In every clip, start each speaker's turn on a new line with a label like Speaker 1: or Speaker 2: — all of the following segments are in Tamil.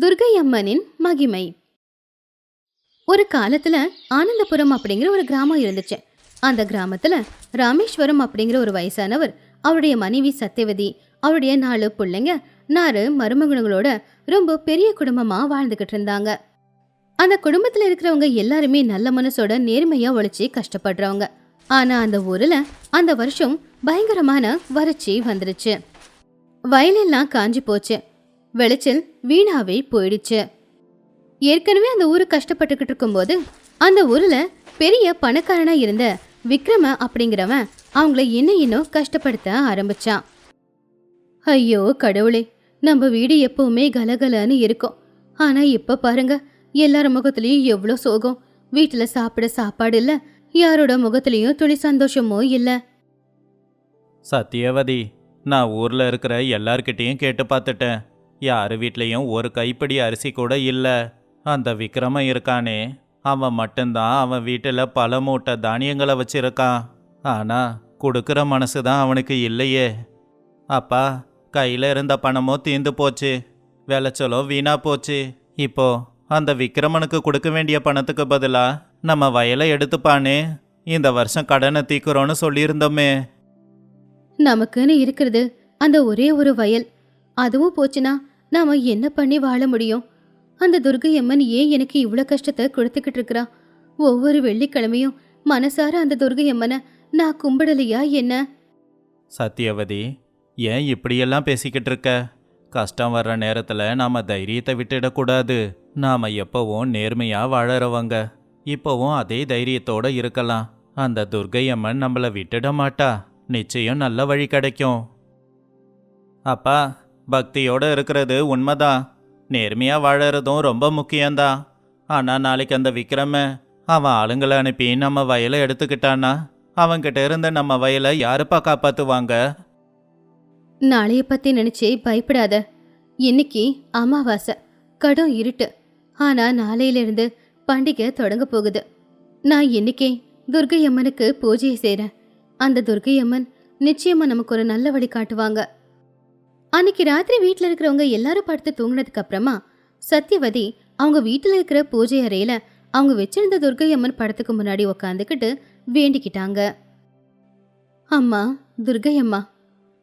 Speaker 1: துர்கை அம்மனின் மகிமை. ஒரு காலத்துல ஆனந்தபுரம் அப்படிங்கிற ஒரு கிராமம் இருந்துச்சு. அந்த கிராமத்துல ராமேஸ்வரம் அப்படிங்கிற ஒரு வயசானவர் அவருடைய மனைவி சத்தியவதி அவருடைய நாலு பிள்ளைங்க நாலு மருமகனுங்களோட ரொம்ப பெரிய குடும்பமா வாழ்ந்துகிட்டு இருந்தாங்க. அந்த குடும்பத்துல இருக்கிறவங்க எல்லாருமே நல்ல மனசோட நேர்மையா உழைச்சி கஷ்டப்படுறவங்க. ஆனா அந்த ஊர்ல அந்த வருஷம் பயங்கரமான வறட்சி வந்துருச்சு. வயலெல்லாம் காஞ்சி போச்சு. விளைச்சல் வீணாவே போயிடுச்சு. ஏற்கனவே அந்த ஊரு கஷ்டப்பட்டுக்கிட்டு இருக்கும்போது அந்த ஊர்ல பெரிய பணக்காரனா இருந்த விக்ரம அப்படிங்கிறவன் அவங்கள இன்னும் இன்னும் கஷ்டப்படுத்த ஆரம்பிச்சான். ஐயோ கடவுளே நம்ம வீடு எப்பவுமே கலகலன்னு இருக்கும். ஆனா இப்ப பாருங்க எல்லார் முகத்துலயும் எவ்வளோ சோகம். வீட்டுல சாப்பிட சாப்பாடு இல்ல யாரோட முகத்துலயும் துளி சந்தோஷமோ இல்ல.
Speaker 2: சத்தியவதி நான் ஊரில் இருக்கிற எல்லார்கிட்டேயும் கேட்டு பார்த்துட்டேன். யார் வீட்லேயும் ஒரு கைப்பிடி அரிசி கூட இல்லை. அந்த விக்ரமம் இருக்கானே. அவன் மட்டும்தான் அவன் வீட்டில் பல மூட்டை தானியங்களை வச்சிருக்கான். ஆனால் கொடுக்குற மனசு தான் அவனுக்கு இல்லையே. அப்பா கையில் இருந்த பணமோ தீந்து போச்சு. விளைச்சலோ வீணா போச்சு. இப்போ அந்த விக்ரமனுக்கு கொடுக்க வேண்டிய பணத்துக்கு பதிலாக நம்ம வயலை எடுத்துப்பானே. இந்த வருஷம் கடனை தீக்குறோன்னு சொல்லியிருந்தோமே.
Speaker 1: நமக்குன்னு இருக்கிறது அந்த ஒரே ஒரு வயல். அதுவும் போச்சுன்னா நாம என்ன பண்ணி வாழ முடியும்? அந்த துர்கை அம்மன் ஏன் எனக்கு இவ்வளோ கஷ்டத்தை கொடுத்துக்கிட்டு இருக்கிறா? ஒவ்வொரு வெள்ளிக்கிழமையும் மனசார அந்த துர்கை அம்மனை நான் கும்பிடலையா என்ன?
Speaker 2: சத்தியவதி ஏன் இப்படியெல்லாம் பேசிக்கிட்டு இருக்க? கஷ்டம் வர்ற நேரத்தில் நாம தைரியத்தை விட்டுடக்கூடாது. நாம எப்பவும் நேர்மையா வாழறவங்க. இப்போவும் அதே தைரியத்தோட இருக்கலாம். அந்த துர்கையம்மன் அம்மன் விட்டுட மாட்டா. நிச்சயம் நல்ல வழி கிடைக்கும். அப்பா பக்தியோடு இருக்கிறது உண்மைதான் நேர்மையாக வாழறதும் ரொம்ப முக்கியம்தான் ஆனால் நாளைக்கு அந்த விக்ரம அவன் ஆளுங்களை அனுப்பி நம்ம வயலை எடுத்துக்கிட்டானா அவன்கிட்ட இருந்த நம்ம வயலை யாருப்பா காப்பாற்றுவாங்க
Speaker 1: நாளைய பற்றி நினச்சி பயப்படாத. இன்னைக்கு அமாவாசை கடும் இருட்டு. ஆனால் நாளையிலிருந்து பண்டிகை தொடங்க போகுது. நான் இன்னைக்கே துர்கை அம்மனுக்கு பூஜையை செய்கிறேன் அந்த துர்கை அம்மன் நிச்சயமாக நமக்கு ஒரு நல்ல வழி காட்டுவாங்க. அன்னைக்கு ராத்திரி வீட்டில் இருக்கிறவங்க எல்லாரும் படுத்து தூங்கினதுக்கு அப்புறமா சத்யவதி அவங்க வீட்டில் இருக்கிற பூஜை அறையில அவங்க வச்சிருந்த துர்கை அம்மன் படத்துக்கு முன்னாடி உக்காந்துக்கிட்டு வேண்டிக்கிட்டாங்க. அம்மா துர்கை அம்மா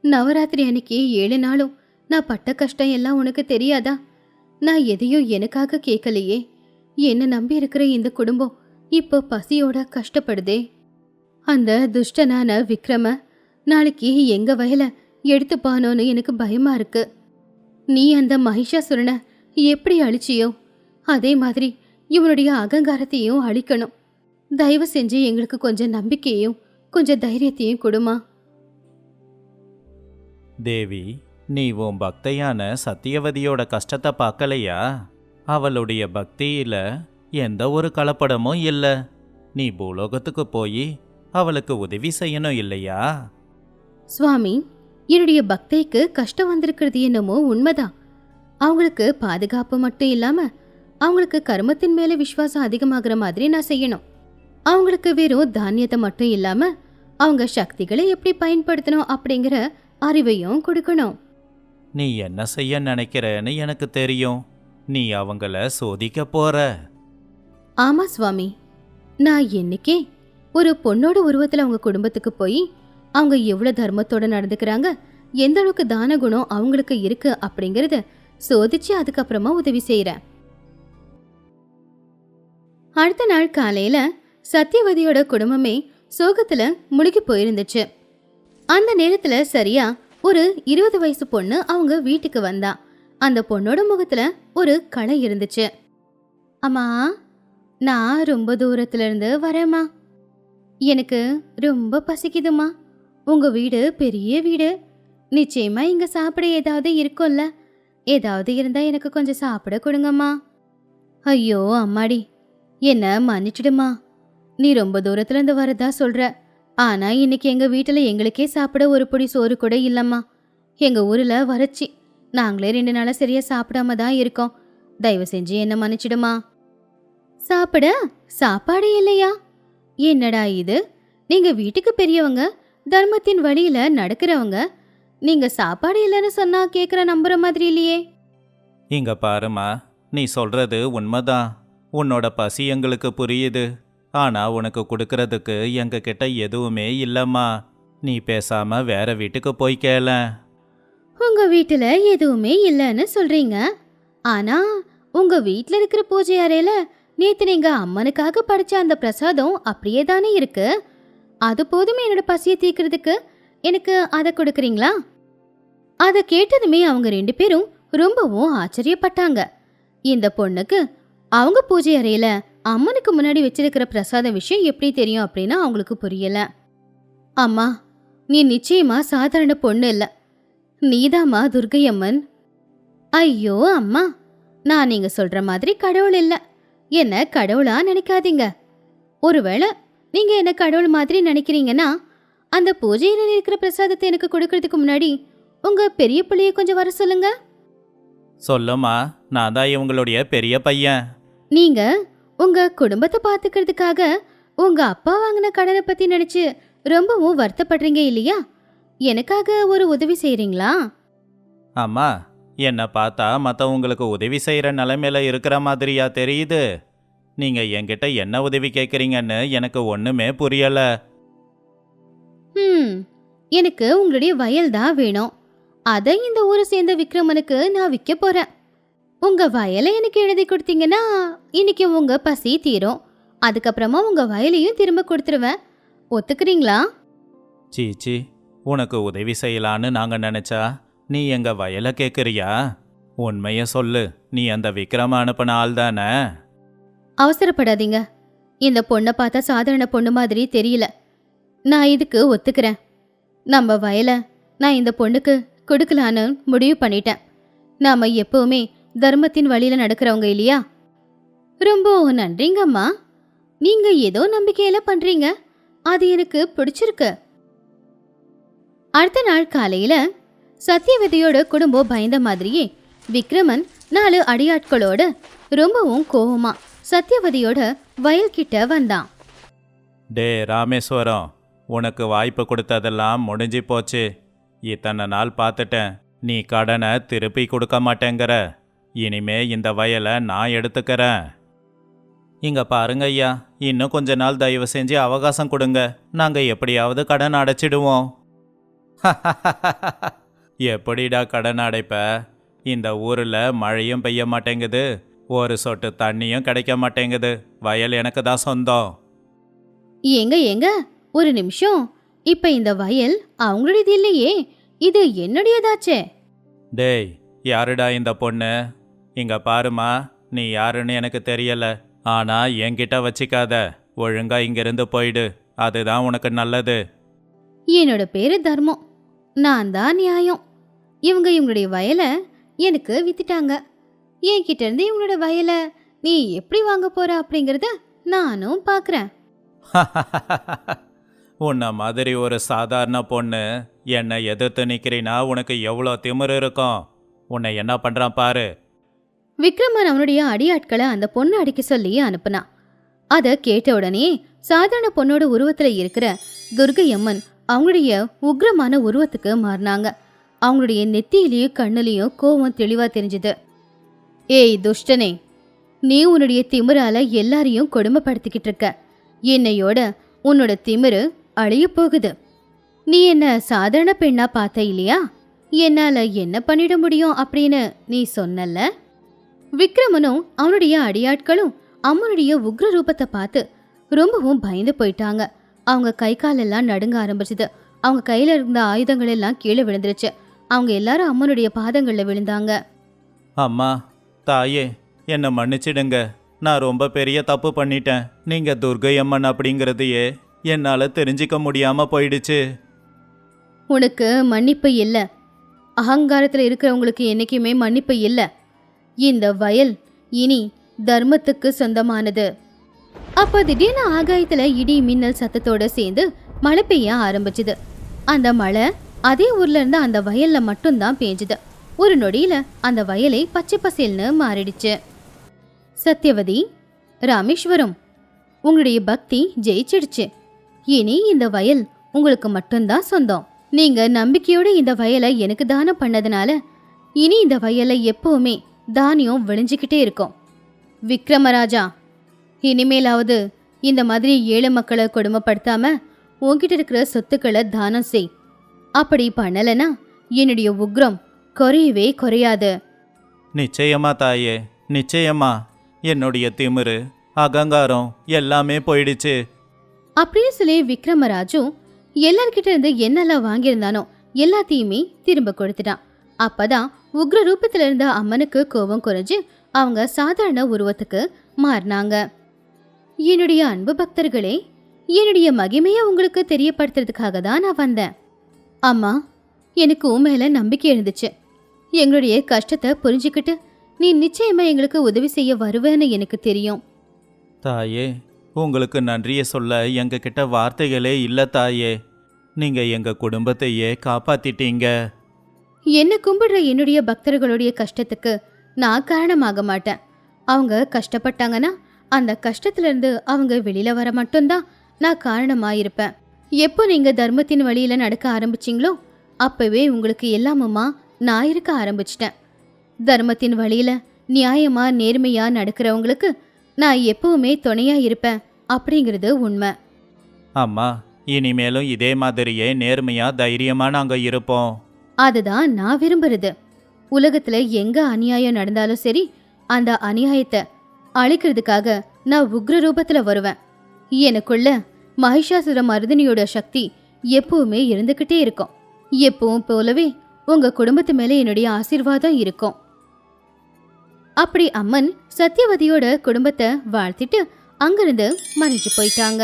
Speaker 1: நவராத்திரி அன்னைக்கு ஏழு நாளும் நான் பட்ட கஷ்டம் எல்லாம் உனக்கு தெரியாதா? நான் எதையும் எனக்காக கேட்கலையே. என்னை நம்பி இருக்கிற இந்த குடும்பம் இப்போ பசியோட கஷ்டப்படுதே. அந்த துஷ்டனான விக்ரம நாளைக்கு எங்க வயல எடுத்துப்பானோன்னு எனக்கு பயமா இருக்கு. நீ அந்த மகிஷாசுரனை எப்படி அழிச்சியோ அதே மாதிரி இவனுடைய அகங்காரத்தையும் அழிக்கணும். தயவு செஞ்சு எங்களுக்கு கொஞ்சம் நம்பிக்கையும் கொஞ்சம் தைரியத்தையும் கொடுமா.
Speaker 2: தேவி நீ உன் பக்தையான சத்தியவதியோட கஷ்டத்தை பார்க்கலையா? அவளுடைய பக்தியில எந்த ஒரு கலப்படமும் இல்லை. நீ பூலோகத்துக்கு போய் அவளுக்கு உதவி செய்யணும் இல்லையா?
Speaker 1: சுவாமி என்னுடைய பக்தைக்கு கஷ்டம் வந்திருக்கிறது என்னமோ உண்மைதான். அவங்களுக்கு பாதுகாப்பு மட்டும் இல்லாம அவங்களுக்கு கர்மத்தின் மேல விசுவாசம் அதிகமாகிற மாதிரி நான் செய்யணும். அவங்களுக்கு வெறும் தானியத்தை மட்டும் இல்லாம அவங்க சக்திகளை எப்படி பயன்படுத்தணும் அப்படிங்கிற அறிவையும் கொடுக்கணும்.
Speaker 2: நீ என்ன செய்ய நினைக்கிறேன்னு எனக்கு தெரியும். நீ அவங்கள சோதிக்க போற.
Speaker 1: ஆமா சுவாமி. நான் என்னைக்கே ஒரு பொண்ணோட உருவத்துல அவங்க குடும்பத்துக்கு போய் அவங்க எவ்வளோ தர்மத்தோடு நடந்துக்கிறாங்க? எந்த அளவுக்கு தான குணம் அவங்களுக்கு இருக்கு அப்படிங்கறத சோதிச்சு அதுக்கப்புறமா உதவி செய்கிறேன் அடுத்த நாள் காலையில சத்யவதியோட குடும்பமே சோகத்துல முழுகி போயிருந்துச்சு. அந்த நேரத்துல சரியா ஒரு இருபது வயசு பொண்ணு அவங்க வீட்டுக்கு வந்தா. அந்த பொண்ணோட முகத்துல ஒரு களை இருந்துச்சு. அம்மா நான் ரொம்ப தூரத்துல இருந்து வரேம்மா. எனக்கு ரொம்ப பசிக்குதுமா உங்க வீடு பெரிய வீடு. நிச்சயமா இங்க சாப்பிட ஏதாவது இருக்கும்ல. ஏதாவது இருந்தா எனக்கு கொஞ்சம் சாப்பிட கொடுங்கம்மா. ஐயோ அம்மாடி. என்ன மன்னிச்சிடுமா. நீ ரொம்ப தூரத்துல இருந்து வரதா சொல்ற. ஆனா இன்னைக்கு எங்க வீட்டுல எங்களுக்கே சாப்பிட ஒரு பொடி சோறு கூட இல்லம்மா. எங்க ஊர்ல வறட்சி. நாங்களே ரெண்டு நாளா சரியா சாப்பிடாம தான் இருக்கோம். தயவு செஞ்சு என்ன மன்னிச்சிடுமா. சாப்பிட சாப்பாடு இல்லையா? என்னடா இது? நீங்க வீட்டுக்கு பெரியவங்க. தர்மத்தின் வழியில நடக்கிறவங்க நீங்க சாப்பாடு இல்லைன்னு சொன்னா கேக்குற நம்புற மாதிரி இல்லையே.
Speaker 2: இங்க பாருமா நீ சொல்றது உண்மைதான். உன்னோட பசி எங்களுக்கு புரியுது. ஆனா உனக்கு கொடுக்கறதுக்கு எங்க கிட்ட எதுவுமே இல்லம்மா. நீ பேசாம வேற வீட்டுக்கு போய் கேள.
Speaker 1: உங்க வீட்டுல எதுவுமே இல்லைன்னு சொல்றீங்க. ஆனா உங்க வீட்ல இருக்கிற பூஜை அறையில நேத்து நீங்க அம்மனுக்காக படைச்ச அந்த பிரசாதம் அப்படியே தானே இருக்கு? அது போதுமே என்னோட பசியை தீர்க்கறதுக்கு. எனக்கு அதை கொடுக்குறீங்களா? அதை கேட்டதுமே அவங்க ரெண்டு பேரும் ரொம்பவும் ஆச்சரியப்பட்டாங்க. இந்த பொண்ணுக்கு அவங்க பூஜை அறையில அம்மனுக்கு முன்னாடி வச்சிருக்கிற பிரசாத விஷயம் எப்படி தெரியும் அப்படின்னு அவங்களுக்கு புரியல. அம்மா நீ நிச்சயமா சாதாரண பொண்ணு இல்ல. நீதாம்மா துர்கையம்மன் ஐயோ அம்மா நான் நீங்க சொல்ற மாதிரி கடவுள் இல்ல. என்ன கடவுளா நினைக்காதீங்க. ஒருவேளை நீங்க என்ன கடவுள் மாதிரி நினைக்கிறீங்கன்னா அந்த பூஜையில இருக்கிற பிரசாதத்தை எனக்கு கொடுக்கறதுக்கு முன்னாடி உங்க பெரிய பிள்ளைய கொஞ்சம் வர சொல்லுங்க.
Speaker 2: சொல்லுமா நான் தான் இவங்களுடைய பெரிய பையன்.
Speaker 1: நீங்க உங்க குடும்பத்தை பாத்துக்கிறதுக்காக உங்க அப்பா வாங்கின கடனை பத்தி நினைச்சு ரொம்பவும் வருத்தப்படுறீங்க இல்லையா? எனக்காக ஒரு உதவி செய்றீங்களா?
Speaker 2: அம்மா என்னை பார்த்தா மற்றவங்களுக்கு உதவி செய்கிற நிலைமையில இருக்கிற மாதிரியா தெரியுது. நீங்க என்கிட்ட என்ன உதவி கேட்குறீங்கன்னு எனக்கு ஒன்றுமே புரியலை.
Speaker 1: ம் எனக்கு உங்களுடைய வயல் தான் வேணும். அதை இந்த ஊரை சேர்ந்த விக்ரமனுக்கு நான் விற்க போறேன். உங்க வயலை எனக்கு எழுதி கொடுத்தீங்கன்னா இன்னைக்கு உங்க பசி தீரும். அதுக்கப்புறமா உங்க வயலையும் திரும்ப கொடுத்துருவேன். ஒத்துக்கிறீங்களா?
Speaker 2: சீச்சி உனக்கு உதவி செய்யலான்னு நாங்கள் நினச்சா நீ எங்க வயலை கேட்குறியா உண்மையை சொல்லு நீ அந்த விக்ரம அனுப்பின ஆள் தானே?
Speaker 1: அவசரப்படாதீங்க. இந்த பொண்ணை பார்த்தா சாதாரண பொண்ணு மாதிரி தெரியல. நான் இதுக்கு ஒத்துக்கிறேன். நம்ம வயலை நான் இந்த பொண்ணுக்கு கொடுக்கலான்னு முடிவு பண்ணிட்டேன். நாம எப்பவுமே தர்மத்தின் வழியில நடக்கிறவங்க இல்லையா? ரொம்ப நன்றிங்கம்மா நீங்க ஏதோ நம்பிக்கையில பண்றீங்க. அது எனக்கு பிடிச்சிருக்கு. அடுத்த நாள் காலையில சத்தியவதியோட குடும்பம் பயந்த மாதிரியே விக்ரமன் நாலு அடியாட்களோட ரொம்பவும் கோபமா சத்தியவதியோட வயல்கிட்ட வந்தான்.
Speaker 2: டே ராமேஸ்வரம் உனக்கு வாய்ப்பு கொடுத்ததெல்லாம் முடிஞ்சு போச்சு. இத்தனை நாள் பார்த்துட்டேன். நீ கடனை திருப்பி கொடுக்க மாட்டேங்கிற. இனிமே இந்த வயலை நான் எடுத்துக்கிறேன். இங்க பாருங்க ஐயா இன்னும் கொஞ்ச நாள் தயவு செஞ்சு அவகாசம் கொடுங்க. நாங்க எப்படியாவது கடன் அடைச்சிடுவோம். எப்படிடா கடன் அடைப்ப? இந்த ஊரில் மழையும் பெய்ய மாட்டேங்குது. ஒரு சொட்டு தண்ணியும் கிடைக்க மாட்டேங்குது வயல் எனக்கு தான் சொந்தம்.
Speaker 1: ஏங்க ஏங்க ஒரு நிமிஷம். இப்ப இந்த வயல் அவங்களுடையது இல்லையே. இது என்னுடையதாச்சே?
Speaker 2: டேய் யாருடா இந்த பொண்ணு? இங்க பாருமா நீ யாருன்னு எனக்கு தெரியல. ஆனா என்கிட்ட வச்சிக்காத. ஒழுங்கா இங்கிருந்து போயிடு. அதுதான் உனக்கு நல்லது.
Speaker 1: என்னோட பேரு தர்மம். நான் தான் நியாயம். இவங்க இவங்களுடைய வயலை எனக்கு வித்துட்டாங்க. என்கிட்ட இருந்து இவங்களோட வயலை நீ எப்படி வாங்க போற அப்படிங்கறத நானும் பாக்குறேன்.
Speaker 2: உன்ன மாதிரி ஒரு சாதாரண பொண்ணு என்னை எதிர்த்து நிக்கிறீனா உனக்கு எவ்வளோ திமிரு இருக்கும்? உன்னை என்ன பண்றான் பாரு.
Speaker 1: விக்ரமன் அவனுடைய அடியாட்களை அந்த பொண்ணு அடிக்க சொல்லி அனுப்புனான் அத கேட்ட உடனே சாதாரண பொண்ணோட உருவத்துல இருக்கிற துர்கை அம்மன் அவங்களுடைய உக்ரமான உருவத்துக்கு மாறினாங்க. அவங்களுடைய நெத்தியிலையும் கண்ணுலயும் கோவம் தெளிவா தெரிஞ்சுது. ஏய் துஷ்டனே நீ உன்னுடைய திமிரால எல்லாரையும் கொடுமைப்படுத்திக்கிட்டு இருக்க. என்னையோட உன்னோட திமிரு அழிய போகுது. நீ என்ன சாதாரண பெண்ணா பார்த்த இல்லையா? என்னால என்ன பண்ணிட முடியும் அப்படின்னு நீ சொன்னல விக்ரமனும் அவனுடைய அடியாட்களும் அம்மனுடைய உக்ர ரூபத்தை பார்த்து ரொம்பவும் பயந்து போயிட்டாங்க. அவங்க கை காலெல்லாம் நடுங்க ஆரம்பிச்சது. அவங்க கையில இருந்த ஆயுதங்கள் எல்லாம் கீழே விழுந்துருச்சு. அவங்க எல்லாரும் அம்மனுடைய பாதங்கள்ல விழுந்தாங்க.
Speaker 2: அம்மா தாயே என்னை மன்னிச்சிடுங்க. நான் ரொம்ப பெரிய தப்பு பண்ணிட்டேன். நீங்கள் துர்கை அம்மன் அப்படிங்கிறதையே என்னால் தெரிஞ்சிக்க முடியாமல் போயிடுச்சு.
Speaker 1: உனக்கு மன்னிப்பு இல்லை. அகங்காரத்தில் இருக்கிறவங்களுக்கு என்னைக்குமே மன்னிப்பு இல்லை. இந்த வயல் இனி தர்மத்துக்கு சொந்தமானது. அப்போ திடீர்னு ஆகாயத்தில் இடி மின்னல் சத்தத்தோடு சேர்ந்து மழை பெய்ய ஆரம்பிச்சுது. அந்த மழை அதே ஊர்ல இருந்து அந்த வயல்ல மட்டும்தான் பேஞ்சுது. ஒரு நொடியில அந்த வயலை பச்சை பசேல்னு மாறிடுச்சு. சத்யவதி ராமேஸ்வரம் உங்களுடைய பக்தி ஜெயிச்சிடுச்சு. இனி இந்த வயல் உங்களுக்கு மட்டும்தான் சொந்தம். நீங்க நம்பிக்கையோட இந்த வயலை எனக்கு தானம் பண்ணதுனால இனி இந்த வயலை எப்பவுமே தானியம் விளைஞ்சிக்கிட்டே இருக்கும். விக்ரமராஜா இனிமேலாவது இந்த மாதிரி ஏழை மக்களை கொடுமைப்படுத்தாம உன்கிட்ட இருக்கிற சொத்துக்களை தானம் செய். அப்படி பண்ணலைன்னா என்னுடைய உக்ரம் குறையவே குறையாது.
Speaker 2: நிச்சயமா தாயே நிச்சயமா. என்னுடைய திமிரு அகங்காரம் எல்லாமே போயிடுச்சு.
Speaker 1: அப்படியே சொல்லி விக்ரமராஜு எல்லார்கிட்ட இருந்து என்னெல்லாம் வாங்கியிருந்தானோ எல்லாத்தையுமே திரும்ப கொடுத்துட்டான். அப்பதான் உக்ர ரூபத்துல இருந்த அம்மனுக்கு கோபம் குறைஞ்சு அவங்க சாதாரண உருவத்துக்கு மாறினாங்க. என்னுடைய அன்பு பக்தர்களே என்னுடைய மகிமையை உங்களுக்கு தெரியப்படுத்துறதுக்காக தான் நான் வந்தேன். அம்மா எனக்கு உன் மேல நம்பிக்கை இருந்துச்சு எங்களுடைய கஷ்டத்தை புரிஞ்சுக்கிட்டு நீ நிச்சயமா எங்களுக்கு உதவி செய்ய வருவேன்னு எனக்கு தெரியும்.
Speaker 2: தாயே உங்களுக்கு நன்றியை சொல்ல எங்ககிட்ட வார்த்தைகளே இல்லை தாயே. நீங்க எங்க குடும்பத்தையே காப்பாத்திட்டீங்க.
Speaker 1: என்ன கும்பிடுற என்னுடைய பக்தர்களுடைய கஷ்டத்துக்கு நான் காரணமாக மாட்டேன். அவங்க கஷ்டப்பட்டாங்கன்னா அந்த கஷ்டத்துல இருந்து அவங்க வெளியில வர மட்டும்தான் நான் காரணமா இருப்பேன் எப்போ நீங்க தர்மத்தின் வழியில நடக்க ஆரம்பிச்சீங்களோ அப்பவே உங்களுக்கு எல்லாமுமா நான் இருக்க ஆரம்பிச்சிட்டேன். தர்மத்தின் வழியில நியாயமா நேர்மையா நடக்கிறவங்களுக்கு நான் எப்பவுமே துணையா இருப்பேன் அப்படிங்கிறது உண்மை.
Speaker 2: அம்மா இனிமேலும் இதே மாதிரியே நேர்மையா தைரியமா நாங்க இருப்போம்.
Speaker 1: அதுதான் நான் விரும்புறது. உலகத்துல எங்க அநியாயம் நடந்தாலும் சரி அந்த அநியாயத்தை அழிக்கிறதுக்காக நான் உக்ர ரூபத்துல வருவேன். எனக்குள்ள மகிஷாசுர மருதினியோட சக்தி எப்பவுமே இருந்துகிட்டே இருக்கும். எப்பவும் போலவே உங்க குடும்பத்து மேல என்னுடைய ஆசீர்வாதம் இருக்கும். அப்படி அம்மன் சத்யவதியோட குடும்பத்தை வாழ்த்திட்டு அங்கிருந்து மறைஞ்சு போயிட்டாங்க.